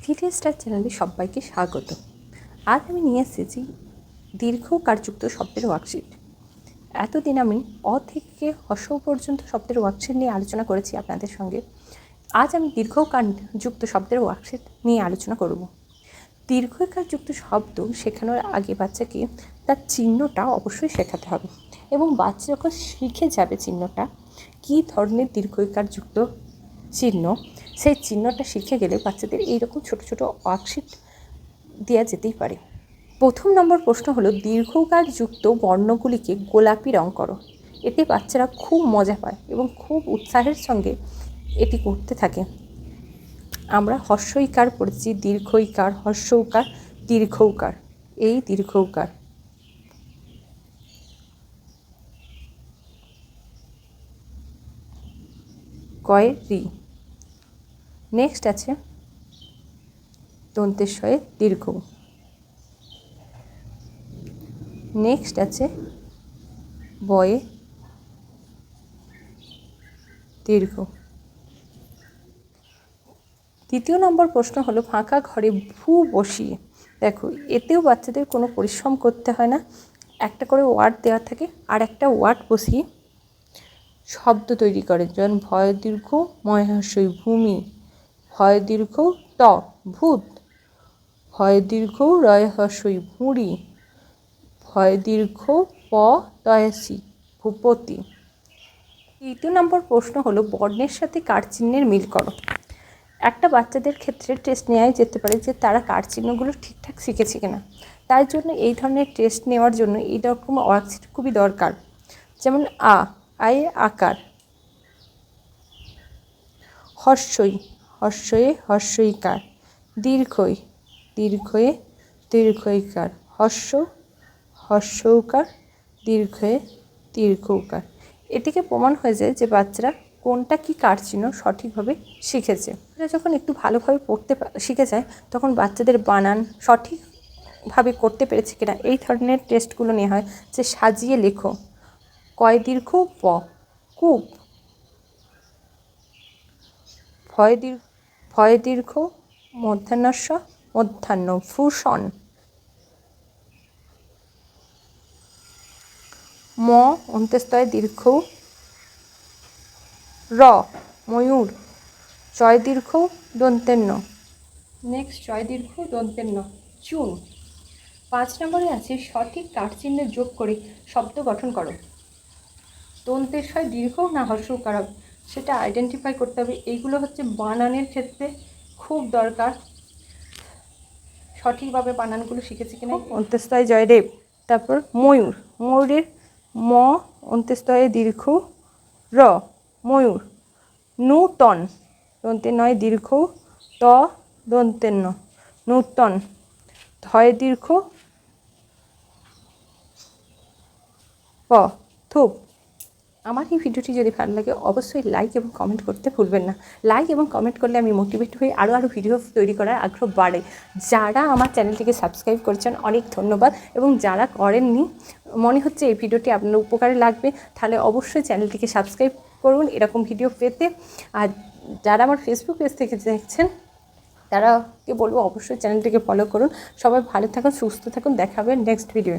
Three star চ্যানেলে সবাইকে স্বাগত। আজ আমি নিয়ে এসেছি দীর্ঘ কারযুক্ত শব্দের ওয়ার্কশিট এতদিন আমি অ থেকে হস পর্যন্ত শব্দের ওয়ার্কশিট নিয়ে আলোচনা করেছি আপনাদের সঙ্গে। আজ আমি দীর্ঘ যুক্ত শব্দের ওয়ার্কশিট নিয়ে আলোচনা করব। দীর্ঘকারযুক্ত শব্দ শেখানোর আগে বাচ্চাকে তার চিহ্নটা অবশ্যই শেখাতে হবে এবং বাচ্চা যখন শিখে যাবে চিহ্নটা, কী ধরনের দীর্ঘকারযুক্ত চিহ্ন, সেই চিহ্নটা শিখে গেলে বাচ্চাদের এইরকম ছোট ছোট ওয়ার্কশিট দেওয়া যেতেই পারে। প্রথম নম্বর প্রশ্ন হলো দীর্ঘকার যুক্ত বর্ণগুলিকে গোলাপি রং করো। এতে বাচ্চারা খুব মজা পায় এবং খুব উৎসাহের সঙ্গে এটি করতে থাকে। আমরা হর্ষইকার পড়েছি, দীর্ঘইকার, হর্ষৌকার, দীর্ঘৌকার। এই দীর্ঘৌকার। কয়ের রি। নেক্সট আছে দন্তের দন্তেশ্বয়ে দীর্ঘ। নেক্সট আছে বয়ে দীর্ঘ। দ্বিতীয় নম্বর প্রশ্ন হলো, ফাঁকা ঘরে ভু বসিয়ে। দেখো, এতেও বাচ্চাদের কোনো পরিশ্রম করতে হয় না। একটা করে ওয়ার্ড দেওয়া থাকে, আর একটা ওয়ার্ড বসিয়ে শব্দ তৈরি করে। যেমন ভয়, দীর্ঘ মহাশয় ভূমি। ভয় দীর্ঘ ত ভূত। ভয় দীর্ঘ রয়হস্যই ভুঁড়ি। ভয় দীর্ঘ প, তয়াসি, ভূপতি। তৃতীয় নম্বর প্রশ্ন হলো, বর্ণের সাথে কার চিহ্নের মিল করো? একটা বাচ্চাদের ক্ষেত্রে টেস্ট নেওয়াই যেতে পারে যে তারা কার চিহ্নগুলো ঠিকঠাক শিখেছে কিনা। তাই জন্য এই ধরনের টেস্ট নেওয়ার জন্য এই রকম ওয়ার্কশিট খুবই দরকার। যেমন আ, আয়ে আকার। হর্ষই হর্ষয়ে হর্ষইকার, দীর্ঘই, দীর্ঘয়ে দীর্ঘইকার, হর্ষ, হর্ষৌকার, দীর্ঘয়ে দীর্ঘৌকার। এটিকে প্রমাণ হয়ে যায় যে বাচ্চারা কোনটা কি কার চিহ্ন সঠিকভাবে শিখেছে। যখন একটু ভালোভাবে পড়তে শিখে যায়, তখন বাচ্চাদের বানান সঠিকভাবে করতে পেরেছে কিনা, এই ধরনের টেস্টগুলো নেওয়া হয় যে সাজিয়ে লেখো। কয় দীর্ঘ প, কূপ। ভয় দীর্ঘ ভয় দীর্ঘ মধ্যাহ্নস্ব, মধ্যাহ্ন ভূষণ। ম অন্ত্যস্তয় দীর্ঘ। র, ময়ূর জয় দীর্ঘ দন্তেন্ন নেক্সট জয় দীর্ঘ দন্তেন্ন চুন। পাঁচ নম্বরে আছে, সঠিক কাঠচিহ্ন যোগ করে শব্দ গঠন করো। দন্তেশ্বয় দীর্ঘ না হর্ষকার হবে সেটা আইডেন্টিফাই করতে হবে। এইগুলো হচ্ছে বানানের ক্ষেত্রে খুব দরকার। সঠিকভাবে বানানগুলো শিখেছি কিনা? অন্ত্যস্তয় জয়দেব, তারপর ময়ূর। ময়ূরের ম অন্ত্যস্তয়ে দীর্ঘ র ময়ূর। নূতন দন্তে নয় দীর্ঘ ত দন্তের ন নূতন ধয় দীর্ঘ প থুপ আমার এই ভিডিওটি যদি ভালো লাগে, অবশ্যই লাইক এবং কমেন্ট করতে ভুলবেন না। লাইক এবং কমেন্ট করলে আমি মোটিভেট হয়ে আরও আরও ভিডিও তৈরি করার আগ্রহ বাড়ে যারা আমার চ্যানেলটিকে সাবস্ক্রাইব করেছেন, অনেক ধন্যবাদ। এবং যারা করেননি, মনে হচ্ছে এই ভিডিওটি আপনার উপকারে লাগবে, তাহলে অবশ্যই চ্যানেলটিকে সাবস্ক্রাইব করুন এরকম ভিডিও পেতে। আর যারা আমার ফেসবুক পেজ থেকে দেখছেন, তারাকে বলব অবশ্যই চ্যানেলটিকে ফলো করুন। সবাই ভালো থাকুন, সুস্থ থাকুন। দেখাবেন নেক্সট ভিডিও